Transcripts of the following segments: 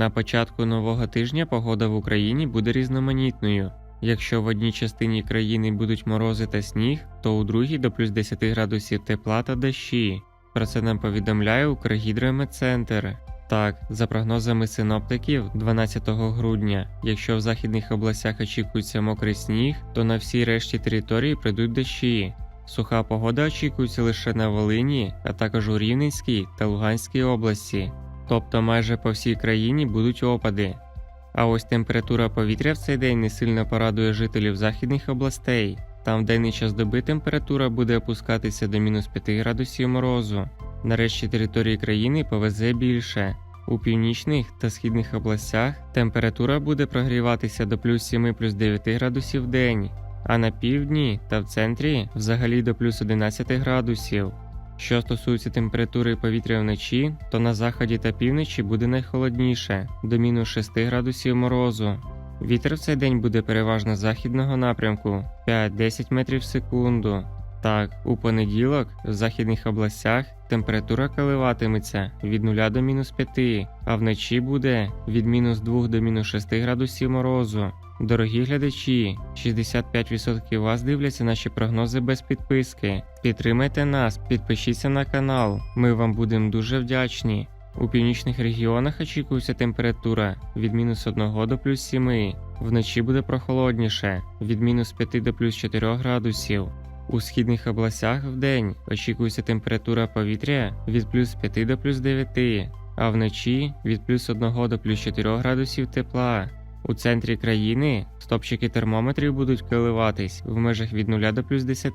На початку нового тижня погода в Україні буде різноманітною. Якщо в одній частині країни будуть морози та сніг, то у другій до плюс 10 градусів тепла та дощі. Про це нам повідомляє Укргідрометцентр. Так, за прогнозами синоптиків, 12 грудня, якщо в західних областях очікується мокрий сніг, то на всій решті території прийдуть дощі. Суха погода очікується лише на Волині, а також у Рівненській та Луганській області. Тобто майже по всій країні будуть опади. А ось температура повітря в цей день не сильно порадує жителів західних областей. Там в денний час доби температура буде опускатися до мінус 5 градусів морозу. Нарешті території країни повезе більше. У північних та східних областях температура буде прогріватися до плюс 7 плюс 9 градусів в день, а на півдні та в центрі взагалі до плюс 11 градусів. Що стосується температури повітря вночі, то на заході та півночі буде найхолодніше до мінус 6 градусів морозу. Вітер в цей день буде переважно західного напрямку 5-10 метрів в секунду. Так, у понеділок в західних областях температура коливатиметься від 0 до мінус 5, а вночі буде від мінус 2 до мінус 6 градусів морозу. Дорогі глядачі, 65% вас дивляться наші прогнози без підписки. Підтримайте нас, підпишіться на канал. Ми вам будемо дуже вдячні. У північних регіонах очікується температура від мінус 1 до плюс 7. Вночі буде прохолодніше від мінус 5 до плюс 4 градусів. У східних областях вдень очікується температура повітря від плюс 5 до плюс 9, а вночі від плюс 1 до плюс 4 градусів тепла. У центрі країни стопчики термометрів будуть коливатись в межах від 0 до плюс 10,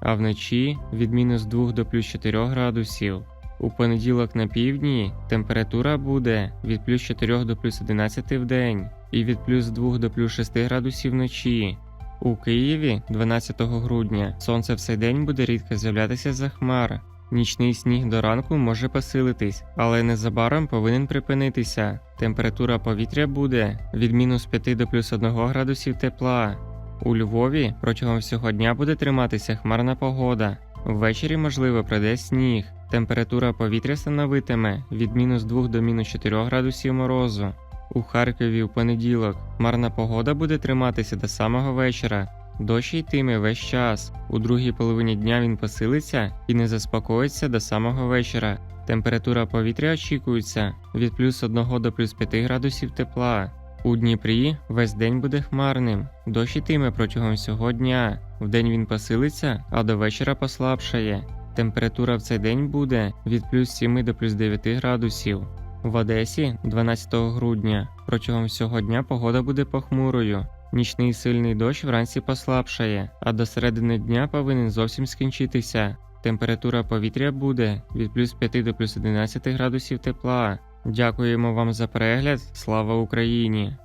а вночі від мінус 2 до плюс 4 градусів. У понеділок на півдні температура буде від плюс 4 до плюс 11 в день і від плюс 2 до плюс 6 градусів вночі. У Києві 12 грудня сонце в день буде рідко з'являтися за хмар. Нічний сніг до ранку може посилитись, але незабаром повинен припинитися. Температура повітря буде від мінус 5 до плюс 1 градусів тепла. У Львові протягом всього дня буде триматися хмарна погода. Ввечері, можливо, пройде сніг. Температура повітря становитиме від мінус 2 до мінус 4 градусів морозу. У Харкові в понеділок хмарна погода буде триматися до самого вечора. Дощ йтиме весь час. У другій половині дня він посилиться і не заспокоїться до самого вечора. Температура повітря очікується від плюс 1 до плюс 5 градусів тепла. У Дніпрі весь день буде хмарним. Дощ ітиме протягом всього дня. Вдень він посилиться, а до вечора послабшає. Температура в цей день буде від плюс 7 до плюс 9 градусів. В Одесі 12 грудня протягом всього дня погода буде похмурою. Нічний сильний дощ вранці послабшає, а до середини дня повинен зовсім скінчитися. Температура повітря буде від плюс 5 до плюс 11 градусів тепла. Дякуємо вам за перегляд. Слава Україні!